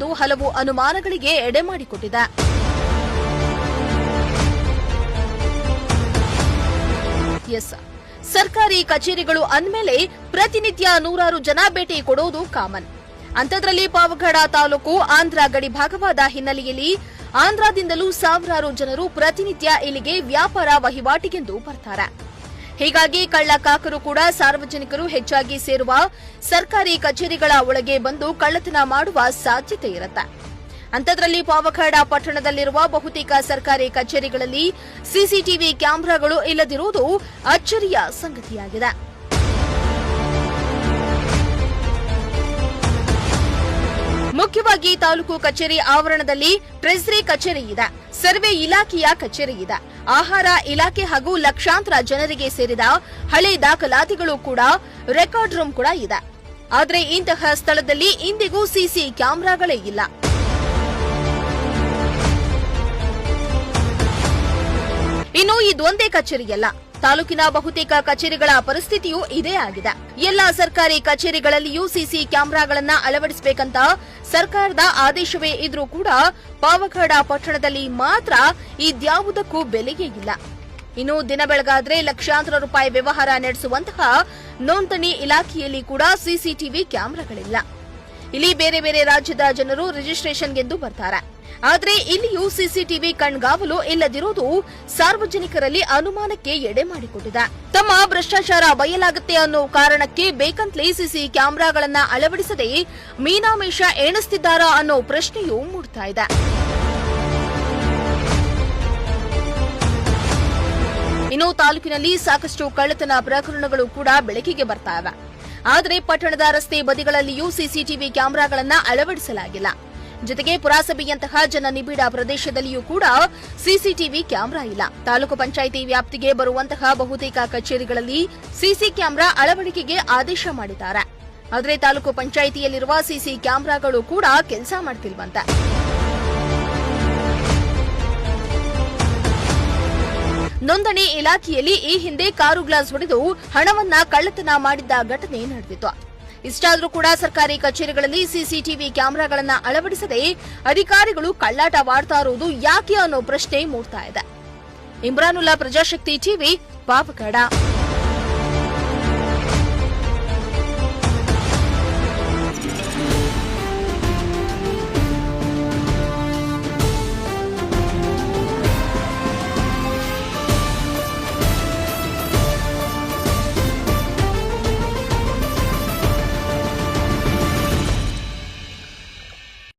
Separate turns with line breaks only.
ಇಲ್ಲಿರುವುದು ಹಲವು ಅನುಮಾನಗಳಿಗೆ ಎಡೆ ಮಾಡಿಕೊಟ್ಟಿದೆ. ಎಸ್. ಸರ್ಕಾರಿ ಕಚೇರಿಗಳು ಅಂದಮೇಲೆ ಪ್ರತಿನಿತ್ಯ ನೂರಾರು ಜನ ಭೇಟಿ ಕೊಡುವುದು ಕಾಮನ್. ಅಂಥದ್ರಲ್ಲಿ ಪಾವಗಡ ತಾಲೂಕು ಆಂಧ್ರ ಗಡಿ ಭಾಗವಾದ ಹಿನ್ನೆಲೆಯಲ್ಲಿ ಆಂಧ್ರದಿಂದಲೂ ಸಾವಿರಾರು ಜನರು ಪ್ರತಿನಿತ್ಯ ಇಲ್ಲಿಗೆ ವ್ಯಾಪಾರ ವಹಿವಾಟಿಗೆಂದು ಬರ್ತಾರೆ. ಹೀಗಾಗಿ ಕಳ್ಳ ಕಾಕರು ಕೂಡ ಸಾರ್ವಜನಿಕರು ಹೆಚ್ಚಾಗಿ ಸೇರುವ ಸರ್ಕಾರಿ ಕಚೇರಿಗಳ ಒಳಗೆ ಬಂದು ಕಳ್ಳತನ ಮಾಡುವ ಸಾಧ್ಯತೆ ಇರುತ್ತೆ. ಅಂಥದ್ರಲ್ಲಿ ಪಾವಖಾಡ ಪಟ್ಟಣದಲ್ಲಿರುವ ಬಹುತೇಕ ಸರ್ಕಾರಿ ಕಚೇರಿಗಳಲ್ಲಿ ಸಿಸಿಟಿವಿ ಕ್ಯಾಮೆರಾಗಳು ಇಲ್ಲದಿರುವುದು ಅಚ್ಚರಿಯ ಸಂಗತಿಯಾಗಿದೆ. ಮುಖ್ಯವಾಗಿ ತಾಲೂಕು ಕಚೇರಿ ಆವರಣದಲ್ಲಿ ಟ್ರೆಸರಿ ಕಚೇರಿ ಇದೆ. ಸರ್ವೆ ಇಲಾಖೆಯ ಕಚೇರಿ ಇದೆ. ಆಹಾರ ಇಲಾಖೆ ಹಾಗೂ ಲಕ್ಷಾಂತರ ಜನರಿಗೆ ಸೇರಿದ ಹಳೆ ದಾಖಲಾತಿಗಳು ಕೂಡ ರೆಕಾರ್ಡ್ ರೂಮ್ ಕೂಡ ಇದೆ. ಆದರೆ ಇಂತಹ ಸ್ಥಳದಲ್ಲಿ ಇಂದಿಗೂ ಸಿಸಿ ಕ್ಯಾಮೆರಾಗಳೇ ಇಲ್ಲ. ಇನ್ನು ಇದೊಂದೇ ಕಚೇರಿಯಲ್ಲ ತಾಲೂಕಿನ ಬಹುತೇಕ ಕಚೇರಿಗಳ ಪರಿಸ್ಥಿತಿಯೂ ಇದೇ ಆಗಿದೆ. ಎಲ್ಲ ಸರ್ಕಾರಿ ಕಚೇರಿಗಳಲ್ಲಿಯೂ ಸಿಸಿ ಕ್ಯಾಮೆರಾಗಳನ್ನ ಅಳವಡಿಸಬೇಕಂತ ಸರ್ಕಾರದ ಆದೇಶವೇ ಇದ್ರೂ ಕೂಡ ಪಾವಗಡ ಪಟ್ಟಣದಲ್ಲಿ ಮಾತ್ರ ಇದ್ಯಾವುದಕ್ಕೂ ಬೆಲೆಯೇ ಇಲ್ಲ. ಇನ್ನು ದಿನ ಬೆಳಗಾದ್ರೆ ಲಕ್ಷಾಂತರ ರೂಪಾಯಿ ವ್ಯವಹಾರ ನಡೆಸುವಂತಹ ನೋಂದಣಿ ಇಲಾಖೆಯಲ್ಲಿ ಕೂಡ ಸಿಸಿಟಿವಿ ಕ್ಯಾಮೆರಾಗಳಿಲ್ಲ. ಇಲ್ಲಿ ಬೇರೆ ಬೇರೆ ರಾಜ್ಯದ ಜನರು ರಿಜಿಸ್ಟ್ರೇಷನ್ಗೆಂದು ಬರ್ತಾರೆ. ಆದರೆ ಇಲ್ಲಿಯೂ ಸಿಸಿಟಿವಿ ಕಣ್ಗಾವಲು ಇಲ್ಲದಿರುವುದು ಸಾರ್ವಜನಿಕರಲ್ಲಿ ಅನುಮಾನಕ್ಕೆ ಎಡೆ ಮಾಡಿಕೊಟ್ಟಿದೆ. ತಮ್ಮ ಭ್ರಷ್ಟಾಚಾರ ಬಯಲಾಗುತ್ತೆ ಅನ್ನೋ ಕಾರಣಕ್ಕೆ ಬೇಕಂತಲೇ ಸಿಸಿ ಕ್ಯಾಮೆರಾಗಳನ್ನ ಅಳವಡಿಸದೆ ಮೀನಾಮೇಷ ಎಣಿಸ್ತಿದ್ದಾರಾ ಅನ್ನೋ ಪ್ರಶ್ನೆಯೂ ಮೂಡ್ತಾ ಇದೆ. ಇನ್ನು ತಾಲೂಕಿನಲ್ಲಿ ಸಾಕಷ್ಟು ಕಳ್ಳತನ ಪ್ರಕರಣಗಳು ಕೂಡ ಬೆಳಕಿಗೆ ಬರ್ತಾ ಇವೆ. ಆದರೆ ಪಟ್ಟಣದ ರಸ್ತೆ ಬದಿಗಳಲ್ಲಿಯೂ ಸಿಸಿಟಿವಿ ಕ್ಯಾಮೆರಾಗಳನ್ನು ಅಳವಡಿಸಲಾಗಿಲ್ಲ. ಜೊತೆಗೆ ಪುರಸಭೆಯಂತಹ ಜನನಿಬಿಡ ಪ್ರದೇಶದಲ್ಲಿಯೂ ಕೂಡ ಸಿಸಿಟಿವಿ ಕ್ಯಾಮೆರಾ ಇಲ್ಲ. ತಾಲೂಕು ಪಂಚಾಯಿತಿ ವ್ಯಾಪ್ತಿಗೆ ಬರುವಂತಹ ಬಹುತೇಕ ಕಚೇರಿಗಳಲ್ಲಿ ಸಿಸಿ ಕ್ಯಾಮೆರಾ ಅಳವಡಿಕೆಗೆ ಆದೇಶ ಮಾಡಿದ್ದಾರೆ. ಆದರೆ ತಾಲೂಕು ಪಂಚಾಯಿತಿಯಲ್ಲಿರುವ ಸಿಸಿ ಕ್ಯಾಮೆರಾಗಳು ಕೂಡ ಕೆಲಸ ಮಾಡ್ತಿಲ್ವಂತೆ. ನೋಂದಣಿ ಇಲಾಖೆಯಲ್ಲಿ ಈ ಹಿಂದೆ ಕಾರು ಗ್ಲಾಸ್ ಹೊಡೆದು ಹಣವನ್ನ ಕಳ್ಳತನ ಮಾಡಿದ್ದ ಘಟನೆ ನಡೆದಿತ್ತು. ಇಷ್ಟಾದರೂ ಕೂಡ ಸರ್ಕಾರಿ ಕಚೇರಿಗಳಲ್ಲಿ ಸಿಸಿಟಿವಿ ಕ್ಯಾಮೆರಾಗಳನ್ನ ಅಳವಡಿಸದೆ ಅಧಿಕಾರಿಗಳು ಕಳ್ಳಾಟ ಮಾಡ್ತಾ ಇರುವುದು ಯಾಕೆ ಅನ್ನೋ ಪ್ರಶ್ನೆ ಮೂಡ್ತಾ ಇದೆ. ಇಮ್ರಾನುಲ್ಲಾ ಪ್ರಜಾಶಕ್ತಿ ಟಿವಿ ಪಾವಗಡ